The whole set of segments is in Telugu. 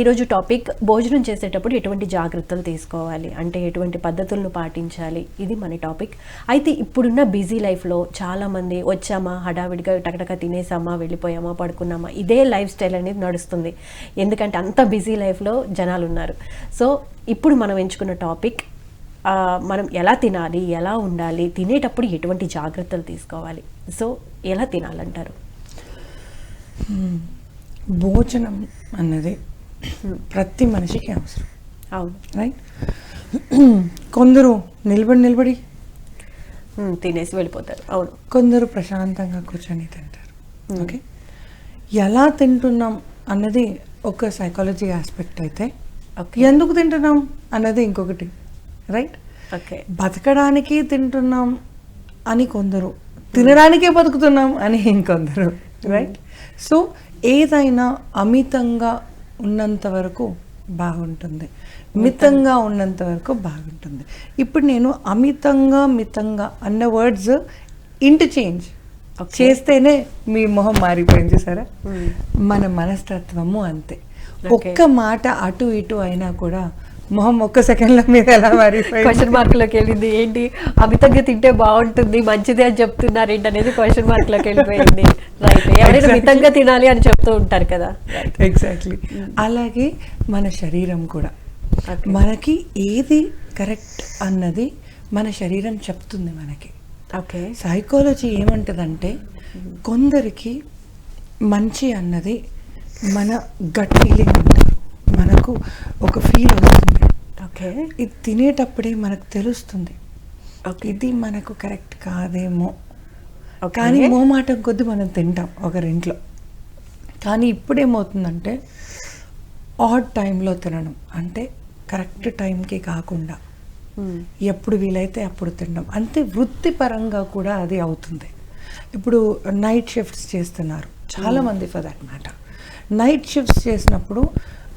ఈరోజు టాపిక్ భోజనం చేసేటప్పుడు ఎటువంటి జాగ్రత్తలు తీసుకోవాలి? అంటే ఎటువంటి పద్ధతులను పాటించాలి? ఇది మన టాపిక్. అయితే ఇప్పుడున్న బిజీ లైఫ్లో చాలామంది వచ్చామా హడావిడిగా టకటక తినేసామా వెళ్ళిపోయామా పడుకున్నామా? ఇదే లైఫ్ స్టైల్ అనేది నడుస్తుంది. ఎందుకంటే అంత బిజీ లైఫ్లో జనాలు ఉన్నారు. సో ఇప్పుడు మనం ఎంచుకున్న టాపిక్ మనం ఎలా తినాలి ఎలా ఉండాలి తినేటప్పుడు ఎటువంటి జాగ్రత్తలు తీసుకోవాలి? సో ఎలా తినాలంటారు? భోజనం అన్నది ప్రతి మనిషికి అవసరం. అవును. రైట్ కొందరు నిలబడి నిలబడి తినేసి వెళ్ళిపోతారు. అవును. కొందరు ప్రశాంతంగా కూర్చొని తింటారు. ఓకే ఎలా తింటున్నాం అన్నది ఒక సైకాలజీ ఆస్పెక్ట్ అయితే ఎందుకు తింటున్నాం అన్నది ఇంకొకటి. రైట్ ఓకే బతకడానికి తింటున్నాం అని కొందరు తినడానికే బతుకుతున్నాం అని ఇంకొందరు. రైట్ సో ఏదైనా అమితంగా ఉన్నంత వరకు బాగుంటుంది మితంగా ఉన్నంత వరకు బాగుంటుంది ఇప్పుడు నేను అమితంగా మితంగా అన్న వర్డ్స్ ఇంటర్చేంజ్. చేస్తేనే మీ మొహం మారిపోయింది సరే Hmm. మన మనస్తత్వము అంతే. ఒక్క మాట అటు ఇటు అయినా కూడా మొహం ఒక్క సెకండ్ల మీద ఎలా మారిపోయింది? క్వశ్చన్ మార్క్లోకి వెళ్ళింది. ఏంటి? అమితంగా తింటే బాగుంటుంది మంచిది అని చెప్తున్నారు ఏంటి అనేది క్వశ్చన్ మార్క్లోకి వెళ్ళిపోయింది. రైట్ ఎవరైనా. మితంగా తినాలి అని చెప్తూ ఉంటారు కదా. ఎగ్జాక్ట్లీ అలాగే మన శరీరం కూడా. మనకి ఏది కరెక్ట్ అన్నది మన శరీరం చెప్తుంది మనకి. ఓకే సైకాలజీ ఏమంటదంటే కొందరికి మంచి అన్నది మన గట్ ఫీలింగ్ అంటారు. మనకు ఒక ఫీల్ వస్తుంది. ఇది తినేటప్పుడే మనకు తెలుస్తుంది. ఇది మనకు కరెక్ట్ కాదేమో. కానీ మోమాటం కొద్ది మనం తింటాం ఒకరింట్లో కానీ ఇప్పుడు ఏమవుతుందంటే ఆడ్ టైంలో తినడం. అంటే కరెక్ట్ టైంకి కాకుండా. ఎప్పుడు వీలైతే అప్పుడు తినడం. అంటే వృత్తిపరంగా కూడా అది అవుతుంది. ఇప్పుడు నైట్ షిఫ్ట్స్ చేస్తున్నారు. చాలా మంది for that matter night shifts చేసినప్పుడు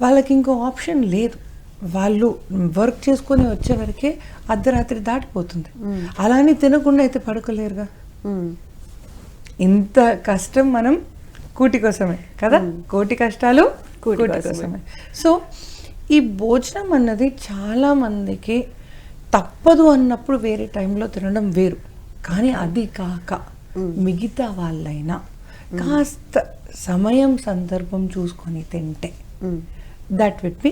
వాళ్ళకి ఇంకో ఆప్షన్ లేదు. వాళ్ళు వర్క్ చేసుకొని వచ్చే వరకే అర్ధరాత్రి దాటిపోతుంది. అలానే తినకుండా అయితే పడుకోలేరుగా ఇంత కష్టం మనం కూటి కోసమే కదా. కోటి కష్టాలు కూటి కోసమే. సో ఈ భోజనం అన్నది చాలా మందికి తప్పదు అన్నప్పుడు వేరే టైంలో తినడం వేరు కానీ అది కాక. మిగతా వాళ్ళైనా కాస్త సమయం సందర్భం చూసుకొని తింటే దట్ విట్ బి